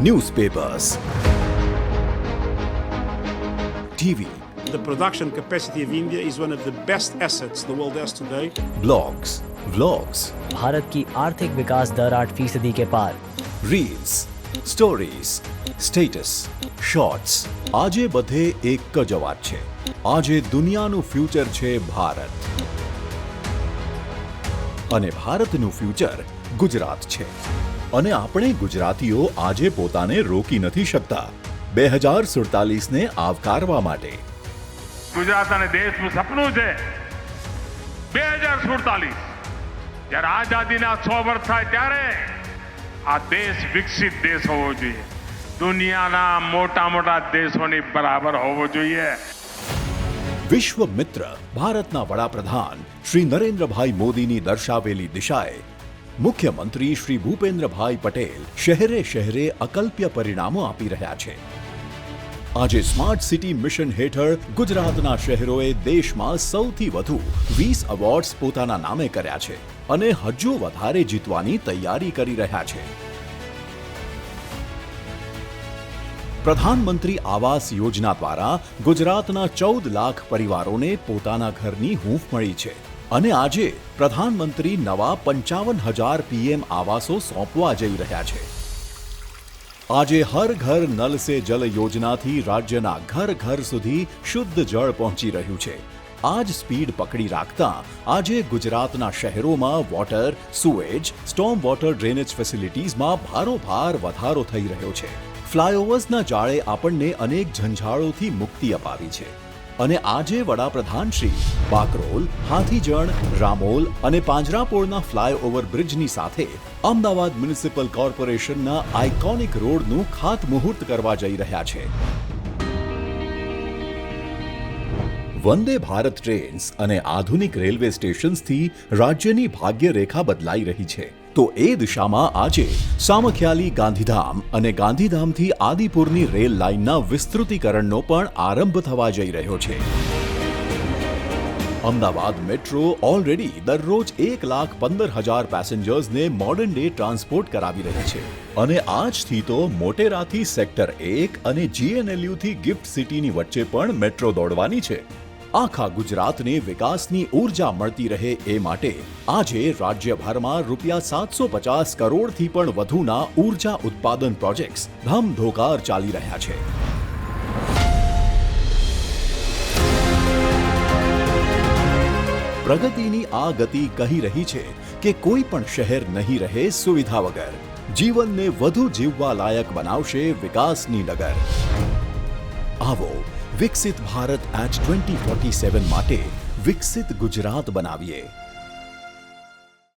newspapers, TV, The production capacity of India is one of the best assets the world has today. blogs, vlogs, Bharat की आर्थिक विकास दर आठ फीसदी के पार reels, stories, status, shorts. આજે બધે એક જ અવાજ છે આજે દુનિયાનું ફ્યુચર છે ભારત અને ભારતનું ફ્યુચર ગુજરાત છે અને આપણે ગુજરાતીઓ આજે પોતાને રોકી નથી શકતા. બે હજાર સુડતાલીસને આવકારવા માટે. ગુજરાત અને દેશનું સપનું છે બે હજાર સુડતાલીસ જ્યારે આઝાદીના સો વર્ષ થાય ત્યારે આ દેશ વિકસિત દેશ હોવો જોઈએ. દુનિયાના મોટા મોટા દેશોની બરાબર હોવો જોઈએ. વિશ્વ મિત્ર ભારતના વડાપ્રધાન શ્રી નરેન્દ્રભાઈ મોદીની દર્શાવેલી દિશાએ મુખ્યમંત્રી શ્રી ભૂપેન્દ્રભાઈ પટેલ શહેરે શહેરે અકલ્પ્ય પરિણામો આપી રહ્યા છે. આજે સ્માર્ટ સિટી મિશન હેઠળ ગુજરાતના શહેરોએ દેશમાં સૌથી વધુ વીસ એવોર્ડ્સ પોતાના નામે કર્યા છે અને હજુ વધારે જીતવાની તૈયારી કરી રહ્યા છે. પ્રધાનમંત્રી આવાસ યોજના દ્વારા ગુજરાતના ચૌદ લાખ પરિવારોને પોતાના ઘરની હૂંફ મળી છે. અને આજે પ્રધાનમંત્રી નવા પંચાવન હજાર પીએમ આવાસો સોંપવા જઈ રહ્યા છે. આજે હર ઘર નલ સે જલ યોજનાથી રાજ્યના ઘર ઘર સુધી શુદ્ધ જળ પહોંચી રહ્યું છે. આ જ સ્પીડ પકડી રાખતા આજે ગુજરાતના શહેરોમાં water, sewage, storm water drainage ફેસિલિટીઝમાં ભારોભાર વધારો થઈ રહ્યો છે. ફ્લાયઓવર્સના જાળે આપણને અનેક ઝંઝાળોથી મુક્તિ અપાવી છે. અને આજે વડાપ્રધાન શ્રી બાકરોલ, હાથીજણ, રામોલ અને પાંજરાપોળના ફ્લાયઓવર બ્રિજની સાથે અમદાવાદ મ્યુનિસિપલ કોર્પોરેશનના આઇકોનિક રોડનું ખાતમુહૂર્ત કરવા જઈ રહ્યા છે. વંદે ભારત ટ્રેન્સ અને આધુનિક રેલવે સ્ટેશન્સથી રાજ્યની ભાગ્યરેખા બદલાઈ રહી છે. તો એ દિશામાં આજે સામખ્યાલી ગાંધીધામ અને ગાંધીધામથી આદિપુરની રેલ લાઇનના વિસ્તૃતીકરણનો પણ આરંભ થવા જઈ રહ્યો છે. અમદાવાદ મેટ્રો ઓલરેડી દરરોજ એક લાખ પંદર હજાર પેસેન્જર્સને મોડર્ન ડે ટ્રાન્સપોર્ટ કરાવી રહી છે. અને આજથી તો મોટેરાથી સેક્ટર એક અને જીએનએલયુથી ગિફ્ટ સિટીની વચ્ચે પણ મેટ્રો દોડવાની છે. આખા ગુજરાતને વિકાસની ઊર્જા મળતી રહે એ માટે આજે રાજ્યભરમાં રૂપિયા સાતસો પચાસ કરોડથી પણ વધુના ઊર્જા ઉત્પાદન પ્રોજેક્ટ્સ ધમધોકાર ચાલી રહ્યા છે. પ્રગતિની આ ગતિ કહી રહી છે કે કોઈ પણ શહેર નહીં રહે સુવિધા વગર. જીવનને વધુ જીવવા લાયક બનાવશે વિકાસની નગર. આવો વિકસિત Bharat at twenty forty seven માટે વિકસિત ગુજરાત બનાવીએ.